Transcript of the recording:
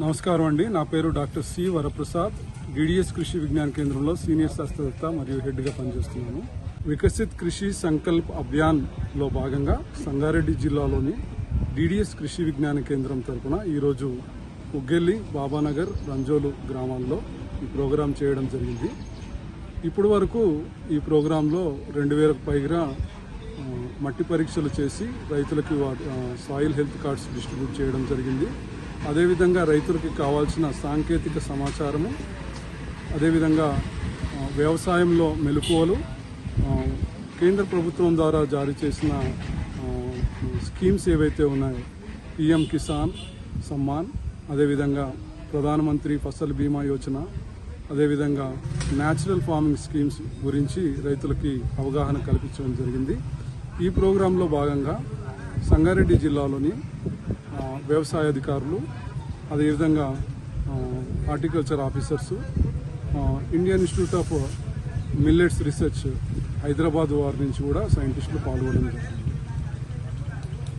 నమస్కారం అండి. నా పేరు డాక్టర్ సి వరప్రసాద్. డిడిఎస్ కృషి విజ్ఞాన కేంద్రంలో సీనియర్ శాస్త్రవేత్త మరియు హెడ్గా పనిచేస్తున్నాను. వికసిత్ కృషి సంకల్ప్ అభియాన్లో భాగంగా సంగారెడ్డి జిల్లాలోని డిడిఎస్ కృషి విజ్ఞాన కేంద్రం తరఫున ఈరోజు ఉగ్గెల్లి బాబానగర్ రంజోలు గ్రామాల్లో ఈ ప్రోగ్రాం చేయడం జరిగింది. ఇప్పటి వరకు ఈ ప్రోగ్రాంలో రెండు వేలకు పైగా మట్టి పరీక్షలు చేసి రైతులకు వా- సాయిల్ హెల్త్ కార్డ్స్ డిస్ట్రిబ్యూట్ చేయడం జరిగింది. అదేవిధంగా రైతులకి కావాల్సిన సాంకేతిక సమాచారము అదేవిధంగా వ్యవసాయంలో మెలకువలు కేంద్ర ప్రభుత్వం ద్వారా జారీ చేసిన స్కీమ్స్ ఏవైతే ఉన్నాయో పిఎం కిసాన్ సమ్మాన్ అదేవిధంగా ప్రధానమంత్రి ఫసల్ బీమా యోజన అదేవిధంగా న్యాచురల్ ఫార్మింగ్ స్కీమ్స్ గురించి రైతులకి అవగాహన కల్పించడం జరిగింది. ఈ ప్రోగ్రాంలో భాగంగా సంగారెడ్డి జిల్లాలోని వ్యవసాయ అధికారులు అదేవిధంగా horticulture officers Indian institute of millets research Hyderabad వారి నుంచి కూడా సైంటిస్టులు పాల్గొనడం జరిగింది.